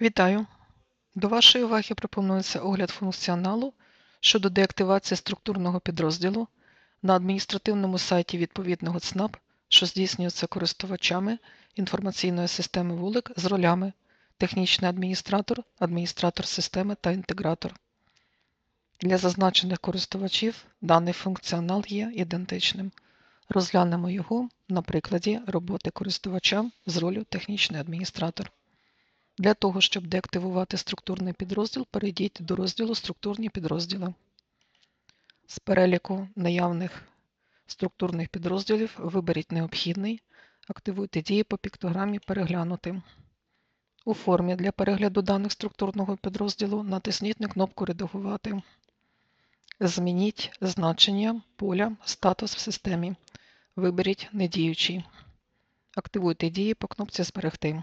Вітаю! До вашої уваги пропонується огляд функціоналу щодо деактивації структурного підрозділу на адміністративному сайті відповідного ЦНАП, що здійснюється користувачами інформаційної системи вулик з ролями технічний адміністратор, адміністратор системи та інтегратор. Для зазначених користувачів даний функціонал є ідентичним. Розглянемо його на прикладі роботи користувача з ролью технічний адміністратор. Для того, щоб деактивувати структурний підрозділ, перейдіть до розділу Структурні підрозділи. З переліку наявних структурних підрозділів виберіть необхідний, активуйте дії по піктограмі Переглянути. У формі для перегляду даних структурного підрозділу натисніть на кнопку Редагувати. Змініть значення поля Статус в системі. Виберіть Недіючий. Активуйте дії по кнопці Зберегти.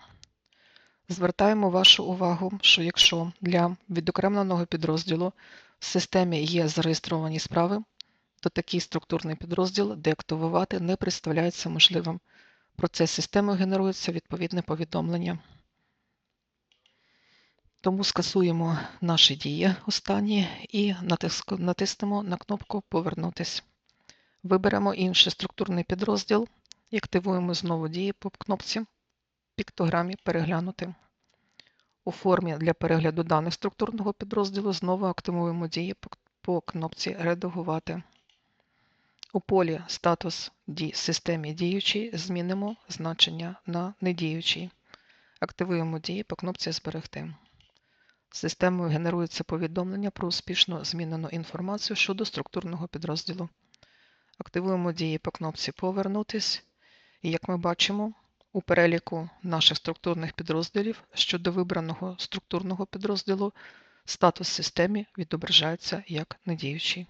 Звертаємо вашу увагу, що якщо для відокремленого підрозділу в системі є зареєстровані справи, то такий структурний підрозділ деактивувати не представляється можливим. Про це системою генерується відповідне повідомлення. Тому скасуємо наші дії останні і натиснемо на кнопку Повернутись. Виберемо інший структурний підрозділ і активуємо знову дії по кнопці піктограмі Переглянути. У формі для перегляду даних структурного підрозділу знову активуємо дії по- кнопці Редагувати. У полі Статус системі діючий змінимо значення на недіючий. Активуємо дії по кнопці Зберегти. Системою генерується повідомлення про успішно змінену інформацію щодо структурного підрозділу. Активуємо дії по кнопці Повернутись. І як ми бачимо, у переліку наших структурних підрозділів щодо вибраного структурного підрозділу статус системі відображається як недіючий.